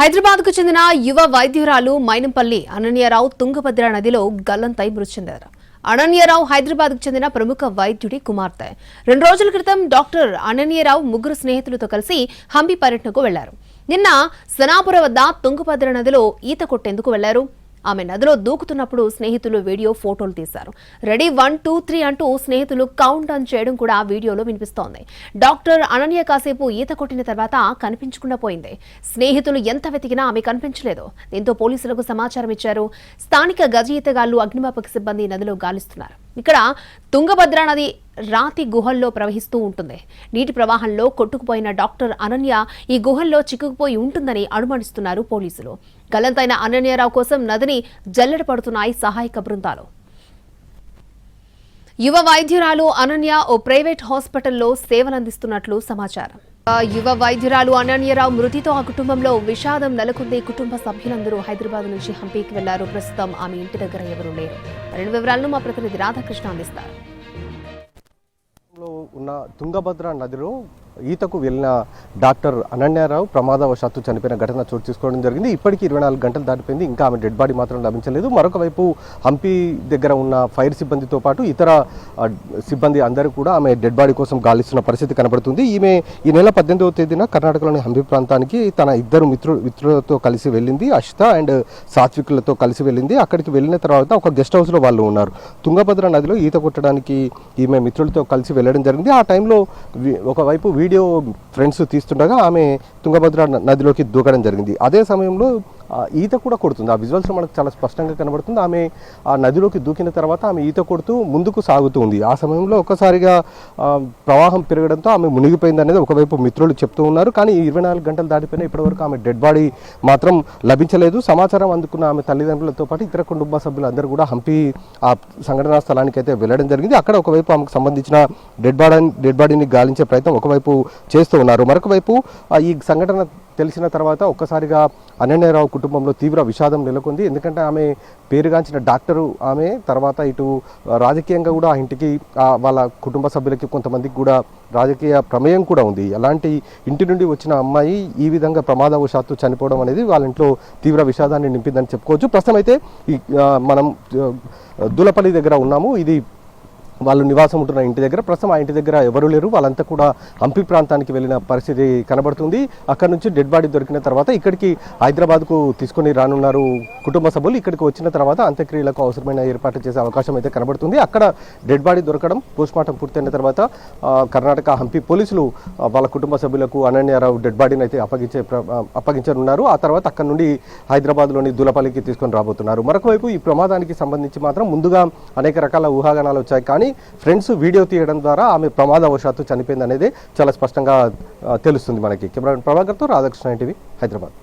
హైదరాబాద్కు చెందిన యువ వైద్యురాలు మైనంపల్లి అనన్యరావు తుంగభద్ర నదిలో గల్లంతై మృతి చెందారు. అనన్యరావు హైదరాబాద్కు చెందిన ప్రముఖ వైద్యుడి కుమార్తె. రెండు రోజుల క్రితం డాక్టర్ అనన్యరావు ముగ్గురు స్నేహితులతో కలిసి హంపి పర్యటనకు వెళ్ళారు. నిన్న సనాపుర వద్ద తుంగభద్ర నదిలో ఈత కొట్టేందుకు వెళ్ళారు. ఆమె నదిలో దూకుతున్నప్పుడు స్నేహితులు వీడియో ఫోటోలు తీశారు. రెడీ వన్ టూ త్రీ అంటూ స్నేహితులు కౌంట్ డౌన్ చేయడం కూడా వీడియోలో వినిపిస్తోంది. డాక్టర్ అనన్య కాసేపు ఈత కొట్టిన తర్వాత కనిపించకుండా పోయింది. స్నేహితులు ఎంత వెతికినా ఆమె కనిపించలేదు. దీంతో పోలీసులకు సమాచారం ఇచ్చారు. స్థానిక గజ ఈతగాళ్ళు అగ్నిమాపక సిబ్బంది నదిలో గాలిస్తున్నారు. ఇక్కడ తుంగభద్ర నది రాతి గుహల్లో ప్రవహిస్తూ ఉంటుంది. నీటి ప్రవాహంలో కొట్టుకుపోయిన డాక్టర్ అనన్య ఈ గుహల్లో చిక్కుకుపోయి ఉంటుందని అనుమానిస్తున్నారు పోలీసులు. గల్లంతైన అనన్యరావు కోసం నదిని జల్లెడ పడుతున్నాయి సహాయక బృందాలు. యువ వైద్యురాలు అనన్య ఓ ప్రైవేట్ హాస్పిటల్లో సేవలందిస్తున్నట్లు సమాచారం. యువ వైద్యురాలు అనన్యరావు మృతితో ఆ కుటుంబంలో విషాదం నెలకొంది. కుటుంబ సభ్యులందరూ హైదరాబాద్ నుంచి హంపీకి వెళ్ళారు. ప్రస్తుతం ఆమె ఇంటి దగ్గర ఎవరూ లేరు. రెండు వివరాలను మా ప్రతినిధి రాధాకృష్ణ అందిస్తారు. ఉన్న తుంగభద్ర నదిలో ఈతకు వెళ్ళిన డాక్టర్ అనన్యారావు ప్రమాదవశాత్తు చనిపోయిన ఘటన చోటు చేసుకోవడం జరిగింది. ఇప్పటికీ ఇరవై నాలుగు గంటలు దాటిపోయింది. ఇంకా ఆమె డెడ్ బాడీ మాత్రం లభించలేదు. మరొక వైపు హంపి దగ్గర ఉన్న ఫైర్ సిబ్బందితో పాటు ఇతర సిబ్బంది అందరూ కూడా ఆమె డెడ్ బాడీ కోసం గాలిస్తున్న పరిస్థితి కనబడుతుంది. ఈమె ఈ నెల పద్దెనిమిదవ తేదీన కర్ణాటకలోని హంపి ప్రాంతానికి తన ఇద్దరు మిత్రు మిత్రులతో కలిసి వెళ్ళింది. అషిత అండ్ సాత్వికులతో కలిసి వెళ్ళింది. అక్కడికి వెళ్ళిన తర్వాత ఒక గెస్ట్ హౌస్లో వాళ్ళు ఉన్నారు. తుంగభద్ర నదిలో ఈత కొట్టడానికి ఈమె మిత్రులతో కలిసి వెళ్ళడం జరిగింది. ఆ టైంలో ఒకవైపు వీడియో ఫ్రెండ్స్ తీస్తుండగా ఆమె తుంగభద్ర నదిలోకి దూకడం జరిగింది. అదే సమయంలో ఈత కూడా కొడుతుంది. ఆ విజువల్స్ మనకు చాలా స్పష్టంగా కనబడుతుంది. ఆమె ఆ నదిలోకి దూకిన తర్వాత ఆమె ఈత కొడుతూ ముందుకు సాగుతూ ఉంది. ఆ సమయంలో ఒక్కసారిగా ప్రవాహం పెరగడంతో ఆమె మునిగిపోయింది అనేది ఒకవైపు మిత్రులు చెప్తూ ఉన్నారు. కానీ ఇరవై నాలుగు గంటలు దాటిపోయినా ఇప్పటివరకు ఆమె డెడ్ బాడీ మాత్రం లభించలేదు. సమాచారం అందుకున్న ఆమె తల్లిదండ్రులతో పాటు ఇతర కుటుంబ సభ్యులందరూ కూడా హంపి ఆ సంఘటనా స్థలానికి అయితే వెళ్ళడం జరిగింది. అక్కడ ఒకవైపు ఆమెకు సంబంధించిన డెడ్ బాడీ డెడ్ బాడీని గాలించే ప్రయత్నం ఒకవైపు చేస్తూ ఉన్నారు. మరొక వైపు ఆ, ఈ సంఘటన తెలిసిన తర్వాత ఒక్కసారిగా అనన్యరావు కుటుంబంలో తీవ్ర విషాదం నెలకొంది. ఎందుకంటే ఆమె పేరుగాంచిన డాక్టరు ఆమె తర్వాత ఇటు రాజకీయంగా కూడా ఆ ఇంటికి వాళ్ళ కుటుంబ సభ్యులకి కొంతమందికి కూడా రాజకీయ ప్రమేయం కూడా ఉంది. అలాంటి ఇంటి నుండి వచ్చిన అమ్మాయి ఈ విధంగా ప్రమాదవశాత్తు చనిపోవడం అనేది వాళ్ళ ఇంట్లో తీవ్ర విషాదాన్ని నింపిందని చెప్పుకోవచ్చు. ప్రస్తుతం అయితే ఈ మనం దులపల్లి దగ్గర ఉన్నాము. ఇది వాళ్ళు నివాసం ఉంటున్న ఇంటి దగ్గర. ప్రస్తుతం ఆ ఇంటి దగ్గర ఎవరు లేరు. వాళ్ళంతా కూడా హంపి ప్రాంతానికి వెళ్ళిన పరిస్థితి కనబడుతుంది. అక్కడ నుంచి డెడ్ బాడీ దొరికిన తర్వాత ఇక్కడికి హైదరాబాద్కు తీసుకొని రానున్నారు కుటుంబ సభ్యులు. ఇక్కడికి వచ్చిన తర్వాత అంత్యక్రియలకు అవసరమైన ఏర్పాట్లు చేసే అవకాశం అయితే కనబడుతుంది. అక్కడ డెడ్ బాడీ దొరకడం పోస్ట్మార్టం పూర్తయిన తర్వాత కర్ణాటక హంపి పోలీసులు వాళ్ళ కుటుంబ సభ్యులకు అనన్యారావు డెడ్ బాడీని అయితే అప్పగించే ప్ర- అప్పగించనున్నారు. ఆ తర్వాత అక్కడ నుండి హైదరాబాద్లోని దులపల్లికి తీసుకొని రాబోతున్నారు. మరొకవైపు ఈ ప్రమాదానికి సంబంధించి మాత్రం ముందుగా అనేక రకాల ఊహాగానాలు వచ్చాయి. కానీ ఫ్రెండ్స్ వీడియో తీయడం ద్వారా ఆమె ప్రమాదవశాత్తు చనిపోయింది అనేది చాలా స్పష్టంగా తెలుస్తుంది మనకి. కెమెరా ప్రభాకర్తో రాధాకృష్ణ టీవీ హైదరాబాద్.